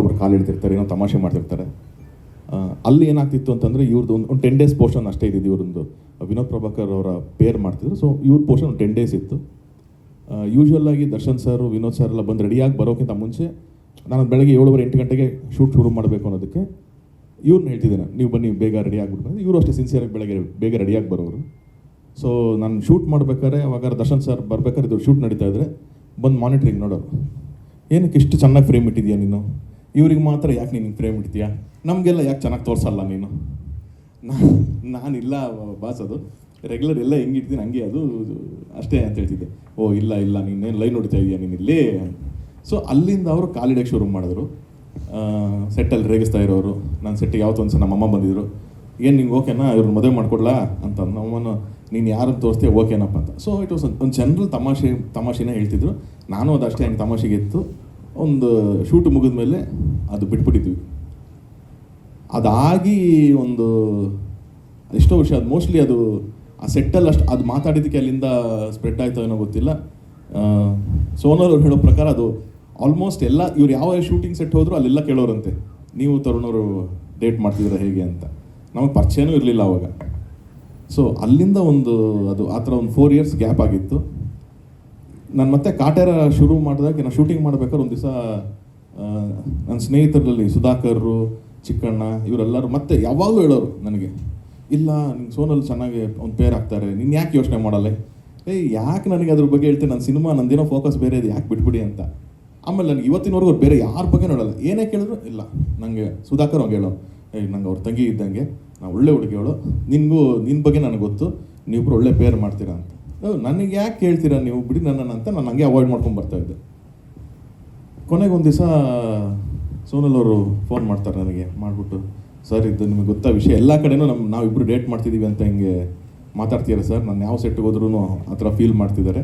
ಒಬ್ರು ಕಾಲು ಇಡ್ತಿರ್ತಾರೆ ಏನೋ ತಮಾಷೆ ಮಾಡ್ತಿರ್ತಾರೆ. ಅಲ್ಲಿ ಏನಾಗ್ತಿತ್ತು ಅಂತಂದರೆ ಇವ್ರದ್ದು ಒಂದು ಒಂದು ಟೆನ್ ಡೇಸ್ ಪೋರ್ಷನ್ ಅಷ್ಟೇ ಇದ್ದಿದ್ದು ಇವ್ರದ್ದು ವಿನೋದ್ ಪ್ರಭಾಕರ್ ಅವರ ಪೇರ್ ಮಾಡ್ತಿದ್ರು. ಸೊ ಇವ್ರ ಪೋರ್ಷನ್ ಟೆನ್ ಡೇಸ್ ಇತ್ತು. ಯೂಶ್ವಲ್ ಆಗಿ ದರ್ಶನ್ ಸರ್ ವಿನೋದ್ ಸರ್ ಎಲ್ಲ ಬಂದು ರೆಡಿಯಾಗಿ ಬರೋಕ್ಕಿಂತ ಮುಂಚೆ ನಾನು ಬೆಳಗ್ಗೆ ಏಳುವರೆ ಎಂಟು ಗಂಟೆಗೆ ಶೂಟ್ ಶುರು ಮಾಡಬೇಕು ಅನ್ನೋದಕ್ಕೆ ಇವ್ರನ್ನ ಹೇಳ್ತಿದ್ದೇನೆ. ನೀವು ಬನ್ನಿ, ಬೇಗ ರೆಡಿ ಆಗಿಬಿಟ್ಟು ಇವರು ಅಷ್ಟೇ ಸಿನ್ಸಿಯರಾಗಿ ಬೆಳಗ್ಗೆ, ಬೇಗ ರೆಡಿಯಾಗಿ ಬರೋರು. ಸೊ ನಾನು ಶೂಟ್ ಮಾಡ್ಬೇಕಾದ್ರೆ ಅವಾಗ ದರ್ಶನ್ ಸರ್ ಬರ್ಬೇಕಾದ್ರೆ ಇದು ಶೂಟ್ ನಡೀತಾ ಇದ್ರೆ ಬಂದು ಮಾನಿಟ್ರಿಂಗ್ ನೋಡೋರು. ಏನಕ್ಕೆ ಇಷ್ಟು ಚೆನ್ನಾಗಿ ಫ್ರೇಮ್ ಇಟ್ಟಿದ್ಯಾ ನೀನು? ಇವ್ರಿಗೆ ಮಾತ್ರ ಯಾಕೆ ನೀನು ಪ್ರೇಮ್ ಇಡ್ತೀಯಾ? ನಮಗೆಲ್ಲ ಯಾಕೆ ಚೆನ್ನಾಗಿ ತೋರಿಸಲ್ಲ ನೀನು? ನಾನು ನಾನಿಲ್ಲ ಬಾಸ್ ಅದು. ರೆಗ್ಯುಲರ್ ಎಲ್ಲ ಹೆಂಗೆ ಇಡ್ತೀನಿ ಹಂಗೆ ಅದು ಅಷ್ಟೇ ಅಂತ ಹೇಳ್ತಿದ್ದೆ. ಓ, ಇಲ್ಲ ಇಲ್ಲ, ನೀನೇನು ಲೈನ್ ಹೊಡಿತಾ ಇದೀಯ ನೀನು ಸೊ ಅಲ್ಲಿಂದ ಅವರು ಕಾಲಿಡಕ್ಕೆ ಶುರು ಮಾಡಿದ್ರು. ಸೆಟ್ಟಲ್ಲಿ ರೇಗಿಸ್ತಾ ಇರೋರು. ನನ್ನ ಸೆಟ್ಟಿಗೆ ಯಾವತ್ತೊಂದು ಒಂದು ಸಲ ನಮ್ಮಮ್ಮ ಬಂದಿದ್ರು. ಏನು ನಿಂಗೆ ಓಕೆನಾ? ಇವ್ರನ್ನ ಮದುವೆ ಮಾಡ್ಕೊಡ್ಲಾ? ಅಂತ ನಮ್ಮನ್ನು, ನೀನು ಯಾರನ್ನು ತೋರಿಸ್ತೀಯ ಓಕೆನಪ್ಪ ಅಂತ. ಸೊ ಇಟ್ ವಾಸ್ ಒಂದು ಜನರಲ್ ತಮಾಷೆ ತಮಾಷೆನೇ ಹೇಳ್ತಿದ್ರು. ನಾನು ಅದು ಅಷ್ಟೇ ಹಂಗೆ ತಮಾಷೆಗೆ ಇತ್ತು ಒಂದು ಶೂಟ್ ಮುಗಿದ ಮೇಲೆ ಅದು ಬಿಟ್ಬಿಟ್ಟಿದ್ವಿ. ಅದಾಗಿ ಒಂದು ಎಷ್ಟೋ ವರ್ಷ ಅದು ಮೋಸ್ಟ್ಲಿ ಅದು ಆ ಸೆಟ್ಟಲ್ಲಿ ಅಷ್ಟು, ಅದು ಮಾತಾಡಿದ್ದಕ್ಕೆ ಅಲ್ಲಿಂದ ಸ್ಪ್ರೆಡ್ ಆಯ್ತೋ ಏನೋ ಗೊತ್ತಿಲ್ಲ. ಸೋನಲ್ ಅವ್ರು ಹೇಳೋ ಪ್ರಕಾರ ಅದು ಆಲ್ಮೋಸ್ಟ್ ಎಲ್ಲ, ಇವ್ರು ಯಾವ ಶೂಟಿಂಗ್ ಸೆಟ್ ಹೋದ್ರು ಅಲ್ಲೆಲ್ಲ ಕೇಳೋರಂತೆ. ನೀವು ತರುಣವರು ಡೇಟ್ ಮಾಡ್ತಿದ್ರ ಹೇಗೆ ಅಂತ. ನಮಗೆ ಪರಿಚಯನೂ ಇರಲಿಲ್ಲ ಅವಾಗ. ಸೊ ಅಲ್ಲಿಂದ ಒಂದು ಅದು ಆ ಥರ ಒಂದು ಫೋರ್ ಇಯರ್ಸ್ ಗ್ಯಾಪ್ ಆಗಿತ್ತು. ನಾನು ಮತ್ತೆ ಕಾಟೇರ ಶುರು ಮಾಡಿದಾಗ ನಾನು ಶೂಟಿಂಗ್ ಮಾಡ್ಬೇಕಾದ್ರೆ ಒಂದು ದಿವಸ ನನ್ನ ಸ್ನೇಹಿತರಲ್ಲಿ ಸುಧಾಕರ್ರು, ಚಿಕ್ಕಣ್ಣ, ಇವರೆಲ್ಲರೂ ಮತ್ತೆ ಯಾವಾಗಲೂ ಹೇಳೋರು ನನಗೆ, ಇಲ್ಲ ನಿನ್ನ ಸೋನಲ್ಲಿ ಚೆನ್ನಾಗಿ ಒಂದು ಪೇರ್ ಆಗ್ತಾರೆ ನೀನು ಯಾಕೆ ಯೋಚನೆ ಮಾಡಲ್ಲ? ಏಯ್, ಯಾಕೆ ನನಗೆ ಅದ್ರ ಬಗ್ಗೆ ಹೇಳ್ತೀನಿ ನನ್ನ ಸಿನಿಮಾ ನಂದೇನೋ ಫೋಕಸ್ ಬೇರೆ ಇದೆ, ಯಾಕೆ ಬಿಟ್ಬಿಡಿ ಅಂತ. ಆಮೇಲೆ ನನಗೆ ಇವತ್ತಿನವರೆಗೂ ಬೇರೆ ಯಾರ ಬಗ್ಗೆ ನೋಡಲ್ಲ ಏನೇ ಕೇಳಿದ್ರು, ಇಲ್ಲ ನನಗೆ ಸುಧಾಕರ್ ಅವ್ರು ಹೇಳೋ ಏಯ್, ನಂಗೆ ಅವ್ರ ತಂಗಿ ಇದ್ದಂಗೆ ನಾನು ಒಳ್ಳೆ ಹುಡುಗಿ ಹೇಳೋ ನಿನಗೂ ನಿನ್ನ ಬಗ್ಗೆ ನನಗೆ ಗೊತ್ತು, ನೀವಿಬ್ರು ಒಳ್ಳೆ ಪೇರ್ ಮಾಡ್ತೀರಾ ಅಂತ. ನನಗೆ ಯಾಕೆ ಕೇಳ್ತೀರಾ ನೀವು? ಬಿಡಿ ನನ್ನನ್ನು ಅಂತ ನಾನು ಹಂಗೆ ಅವಾಯ್ಡ್ ಮಾಡ್ಕೊಂಡು ಬರ್ತಾ ಇದ್ದೆ. ಕೊನೆಗೆ ಒಂದು ದಿವಸ, ಸೋನಲ್ ಅವರು ಫೋನ್ ಮಾಡ್ತಾರೆ ನನಗೆ, ಮಾಡಿಬಿಟ್ಟು, ಸರ್, ಇದು ನಿಮಗೆ ಗೊತ್ತಾ ವಿಷಯ? ಎಲ್ಲ ಕಡೆನೂ ನಮ್ಮ ನಾವಿಬ್ಬರು ಡೇಟ್ ಮಾಡ್ತಿದ್ದೀವಿ ಅಂತ ಹಿಂಗೆ ಮಾತಾಡ್ತೀರಾ ಸರ್? ನಾನು ಯಾವ ಸೆಟ್ಗೆ ಹೋದ್ರೂ ಆ ಥರ ಫೀಲ್ ಮಾಡ್ತಿದ್ದಾರೆ.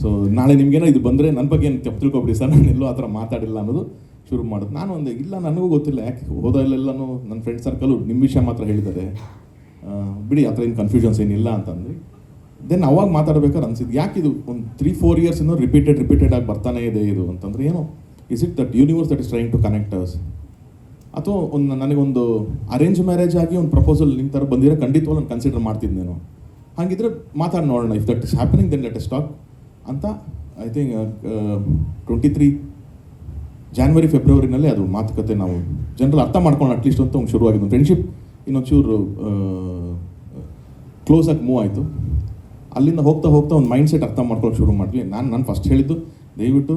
ಸೊ ನಾಳೆ ನಿಮಗೇನೋ ಇದು ಬಂದರೆ ನನ್ನ ಬಗ್ಗೆ ಏನು ತಪ್ಪು ತಿಳ್ಕೊಬಿಡಿ ಸರ್? ನಾನು ಎಲ್ಲೂ ಆ ಥರ ಮಾತಾಡಿಲ್ಲ ಅನ್ನೋದು ಶುರು ಮಾಡೋದು. ನಾನು ಒಂದು, ಇಲ್ಲ, ನನಗೂ ಗೊತ್ತಿಲ್ಲ. ಯಾಕೆ ಹೋದಲ್ಲೆಲ್ಲನೂ ನನ್ನ ಫ್ರೆಂಡ್ ಸರ್ಕಲ್ಲು ನಿಮ್ಮ ವಿಷಯ ಮಾತ್ರ ಹೇಳಿದ್ದಾರೆ. ಬಿಡಿ, ಆ ಥರ ಏನು ಕನ್ಫ್ಯೂಷನ್ಸ್ ಏನಿಲ್ಲ ಅಂತಂದ್ರಿ ದೆನ್ ಅವಾಗ ಮಾತಾಡ್ಬೇಕಾದ್ರೆ ಅನಿಸಿದ್ದು, ಯಾಕೆ ಇದು ಒಂದು ತ್ರೀ ಫೋರ್ ಇಯರ್ಸ್ ಇನ್ನೂ ರಿಪೀಟೆಡ್ ರಿಪೀಟೆಡ್ ಆಗಿ ಬರ್ತಾನೆ ಇದೆ ಇದು ಅಂತಂದ್ರೆ ಏನು is it that universe that is trying to connect us ಅಥವಾ ಒಂದು ನನಗೊಂದು ಅರೇಂಜ್ ಮ್ಯಾರೇಜ್ ಆಗಿ ಒಂದು ಪ್ರಪೋಸಲ್ ನಿಮ್ಮ ಥರ ಬಂದಿರೋ ಖಂಡಿತವಾಗ್ಲೂ ನಾನು ಕನ್ಸಿಡರ್ ಮಾಡ್ತಿದ್ದೇನು ಹಾಗಿದ್ರೆ ಮಾತಾಡಿ ನೋಡೋಣ if that is happening then let's talk ಅಂತ I think twenty three January ಫೆಬ್ರವರಿನಲ್ಲಿ ಅದು ಮಾತುಕತೆ ನಾವು ಜನರಲ್ ಅರ್ಥ ಮಾಡ್ಕೊಂಡು ಅಟ್ಲೀಸ್ಟ್ ಅಂತ ಒಂದು ಶುರುವಾಗಿದ್ದು. ಫ್ರೆಂಡ್ಶಿಪ್ ಇನ್ನೊಂಚೂರು ಕ್ಲೋಸ್ ಆಗಿ ಮೂವ್ ಆಯಿತು. ಅಲ್ಲಿಂದ ಹೋಗ್ತಾ ಹೋಗ್ತಾ ಒಂದು ಮೈಂಡ್ ಸೆಟ್ ಅರ್ಥ ಮಾಡ್ಕೊಳ್ಳೋಕೆ ಶುರು ಮಾಡಿದ್ವಿ ನಾನು ನಾನು ಫಸ್ಟ್ ಹೇಳಿದ್ದು, ದಯವಿಟ್ಟು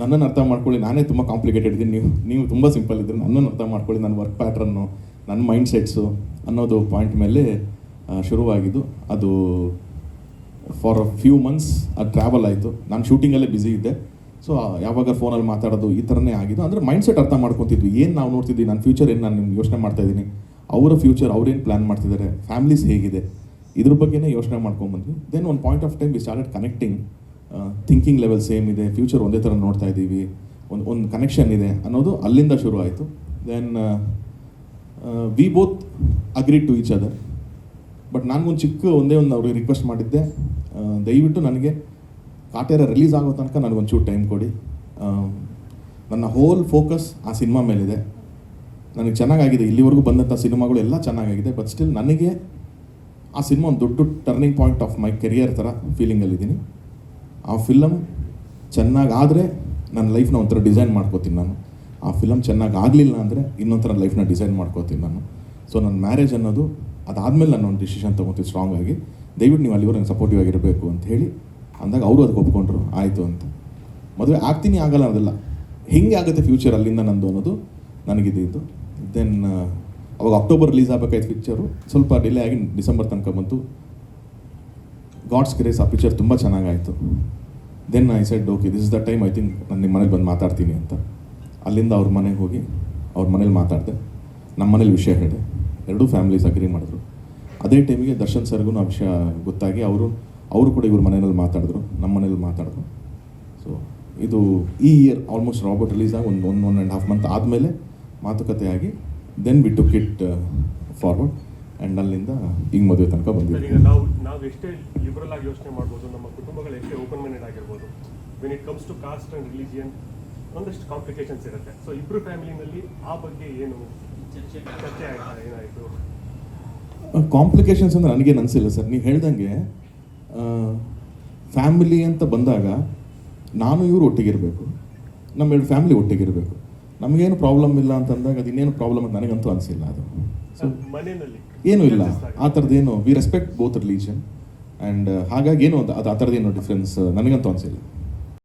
ನನ್ನನ್ನು ಅರ್ಥ ಮಾಡ್ಕೊಳ್ಳಿ. ನಾನೇ ತುಂಬ ಕಾಂಪ್ಲಿಕೇಟೆಡ್ ಇದ್ದೀನಿ. ನೀವು ನೀವು ತುಂಬ ಸಿಂಪಲ್ ಇದ್ದೀರಿ. ನನ್ನನ್ನು ಅರ್ಥ ಮಾಡ್ಕೊಳ್ಳಿ. ನನ್ನ ವರ್ಕ್ ಪ್ಯಾಟ್ರನ್ನು ನನ್ನ ಮೈಂಡ್ ಸೆಟ್ಸು ಅನ್ನೋದು ಪಾಯಿಂಟ್ ಮೇಲೆ ಶುರುವಾಗಿದ್ದು. ಅದು ಫಾರ್ ಫ್ಯೂ ಮಂತ್ಸ್ ಅದು ಟ್ರಾವೆಲ್ ಆಯಿತು. ನಾನು ಶೂಟಿಂಗಲ್ಲೇ ಬ್ಯುಸಿ ಇದ್ದೆ. ಸೊ ಯಾವಾಗ ಫೋನಲ್ಲಿ ಮಾತಾಡೋದು ಈ ಥರನೇ ಆಗಿದ್ದು. ಅಂದರೆ ಮೈಂಡ್ ಸೆಟ್ ಅರ್ಥ ಮಾಡ್ಕೊತಿದ್ವಿ. ಏನು ನಾವು ನೋಡ್ತಿದ್ವಿ ನನ್ನ ಫ್ಯೂಚರ್ ಏನು ನಾನು ಯೋಚನೆ ಮಾಡ್ತಾ ಇದ್ದೀನಿ? ಅವರ ಫ್ಯೂಚರ್ ಅವ್ರೇನು ಪ್ಲ್ಯಾನ್ ಮಾಡ್ತಿದ್ದಾರೆ? ಫ್ಯಾಮ್ಲೀಸ್ ಹೇಗಿದೆ? ಇದ್ರ ಬಗ್ಗೆನೇ ಯೋಚನೆ ಮಾಡ್ಕೊಂಡ್ಬಂದ್ವಿ then one point of time we started connecting thinking level same ಇದೆ ಫ್ಯೂಚರ್ ಒಂದೇ ಥರ ನೋಡ್ತಾ ಇದ್ದೀವಿ, ಒಂದು ಒಂದು ಕನೆಕ್ಷನ್ ಇದೆ ಅನ್ನೋದು ಅಲ್ಲಿಂದ ಶುರು ಆಯಿತು. Then we both agree to each other but ನನಗೊಂದು ಚಿಕ್ಕ ಒಂದೇ ಒಂದು ಅವ್ರಿಗೆ ರಿಕ್ವೆಸ್ಟ್ ಮಾಡಿದ್ದೆ. ದಯವಿಟ್ಟು ನನಗೆ ಕಾಟೇರ ರಿಲೀಸ್ ಆಗೋ ತನಕ ನನಗೊಂಚೂರು ಟೈಮ್ ಕೊಡಿ. ನನ್ನ ಹೋಲ್ ಫೋಕಸ್ ಆ ಸಿನಿಮಾ ಮೇಲಿದೆ. ನನಗೆ ಚೆನ್ನಾಗಾಗಿದೆ. ಇಲ್ಲಿವರೆಗೂ ಬಂದಂಥ ಸಿನಿಮಾಗಳು ಎಲ್ಲ ಚೆನ್ನಾಗಾಗಿದೆ. ಬಟ್ ಸ್ಟಿಲ್ ನನಗೆ ಆ ಸಿನಿಮಾ ಒಂದು ದೊಡ್ಡ turning point of my career ಥರ ಫೀಲಿಂಗಲ್ಲಿದ್ದೀನಿ ಆ ಫಿಲಮ್ ಚೆನ್ನಾಗಾದರೆ ನನ್ನ ಲೈಫ್ನ ಒಂಥರ ಡಿಸೈನ್ ಮಾಡ್ಕೋತೀನಿ ನಾನು. ಆ ಫಿಲಮ್ ಚೆನ್ನಾಗಿ ಆಗಲಿಲ್ಲ ಅಂದರೆ ಇನ್ನೊಂಥರ ಲೈಫ್ನ ಡಿಸೈನ್ ಮಾಡ್ಕೋತೀನಿ ನಾನು. ಸೊ ನನ್ನ ಮ್ಯಾರೇಜ್ ಅನ್ನೋದು ಅದಾದಮೇಲೆ ನಾನು ಒಂದು ಡಿಸಿಷನ್ ತೊಗೊತೀನಿ ಸ್ಟ್ರಾಂಗ್ ಆಗಿ. ದಯವಿಟ್ಟು ನೀವು ಅಲ್ಲಿವರೆಗೆ ಸಪೋರ್ಟಿವ್ ಆಗಿರಬೇಕು ಅಂತ ಹೇಳಿ. ಅಂದಾಗ ಅವರು ಅದಕ್ಕೆ ಒಪ್ಕೊಂಡ್ರು, ಆಯಿತು ಅಂತ. ಮದುವೆ ಆಗ್ತೀನಿ, ಆಗಲ್ಲ ಅನ್ನೋದಿಲ್ಲ. ಹೆಂಗೆ ಆಗುತ್ತೆ ಫ್ಯೂಚರ್ ಅಲ್ಲಿಂದ ನಂದು ಅನ್ನೋದು ನನಗಿದ್ದು ದೆನ್ ಅವಾಗ ಅಕ್ಟೋಬರ್ ರಿಲೀಸ್ ಆಗಬೇಕಾಯ್ತು ಪಿಕ್ಚರು ಸ್ವಲ್ಪ ಡಿಲೇ ಆಗಿ ಡಿಸೆಂಬರ್ ತನಕ ಬಂತು. ಗಾಡ್ಸ್ ಗ್ರೇಸ್ ಆ ಪಿಕ್ಚರ್ ತುಂಬ ಚೆನ್ನಾಗಾಯಿತು. Then I said okay this is the time I think ನಾನು ನಿಮ್ಮ ಮನೇಲಿ ಬಂದು ಮಾತಾಡ್ತೀನಿ ಅಂತ. ಅಲ್ಲಿಂದ ಅವ್ರ ಮನೆಗೆ ಹೋಗಿ ಅವ್ರ ಮನೇಲಿ ಮಾತಾಡಿದೆ. ನಮ್ಮ ಮನೇಲಿ ವಿಷಯ ಹೇಳಿದೆ. ಎರಡೂ ಫ್ಯಾಮಿಲೀಸ್ ಅಗ್ರಿ ಮಾಡಿದ್ರು. ಅದೇ ಟೈಮಿಗೆ ದರ್ಶನ್ ಸರ್ಗೂ ಆ ವಿಷಯ ಗೊತ್ತಾಗಿ ಅವರು ಅವರು ಕೂಡ ಇವ್ರ ಮನೆಯಲ್ಲಿ ಮಾತಾಡಿದ್ರು. ನಮ್ಮ ಮನೇಲಿ ಮಾತಾಡಿದ್ರು. ಸೊ ಇದು ಈ ಇಯರ್ ಆಲ್ಮೋಸ್ಟ್ ರಾಬರ್ಟ್ ರಿಲೀಸ್ ಆಗಿ ಒಂದು one one and half month ಆದಮೇಲೆ ಮಾತುಕತೆ ಆಗಿ then we took it forward and ಅಲ್ಲಿಂದ ಈಗ ಮದುವೆ ತನಕ ಬಂದಿದೆ ಈಗ ನಾವು ನಾವು ಎಷ್ಟೇ ಲಿಬರಲ್ ಆಗಿ ಯೋಚನೆ ಮಾಡ್ಬೋದು ನಮ್ಮ ಕುಟುಂಬಗಳು ಎಷ್ಟೇ ಓಪನ್ ಮೈಂಡೆಡ್ ಆಗಿರ್ಬೋದು when it comes to caste and religion ಒಂದಷ್ಟು ಕಾಂಪ್ಲಿಕೇಶನ್ಸ್ ಇರುತ್ತೆ. ಸೊ ಇಬ್ಬರು ಫ್ಯಾಮಿಲಿನಲ್ಲಿ ಆ ಬಗ್ಗೆ ಏನು ಚರ್ಚೆ ಆಯ್ತಾ ಏನಾಯಿತು? ಕಾಂಪ್ಲಿಕೇಶನ್ಸ್ ಅಂದರೆ ನನಗೇನು ಅನಿಸಿಲ್ಲ ಸರ್. ನೀವು ಹೇಳ್ದಂಗೆ ಫ್ಯಾಮಿಲಿ ಅಂತ ಬಂದಾಗ ನಾನು ಇವರು ಒಟ್ಟಿಗಿರಬೇಕು ನಮ್ಮ ಎರಡು ಫ್ಯಾಮಿಲಿ ಒಟ್ಟಿಗಿರಬೇಕು. ನಮಗೇನು ಪ್ರಾಬ್ಲಮ್ ಇಲ್ಲ ಅಂತಂದಾಗ ಅದು ಇನ್ನೇನು ಪ್ರಾಬ್ಲಮ್ ಅಂತ ನನಗಂತೂ ಅನಿಸಿಲ್ಲ ಅದು. ಸೊ ಏನು ಇಲ್ಲ. ಆ ಥರದ್ದೇನು we respect both religion and ಹಾಗಾಗಿ ಏನು ಅದು ಆ ಥರದ್ದೇನು ಡಿಫ್ರೆನ್ಸ್ ನನಗಂತೂ ಅನಿಸಿಲ್ಲ.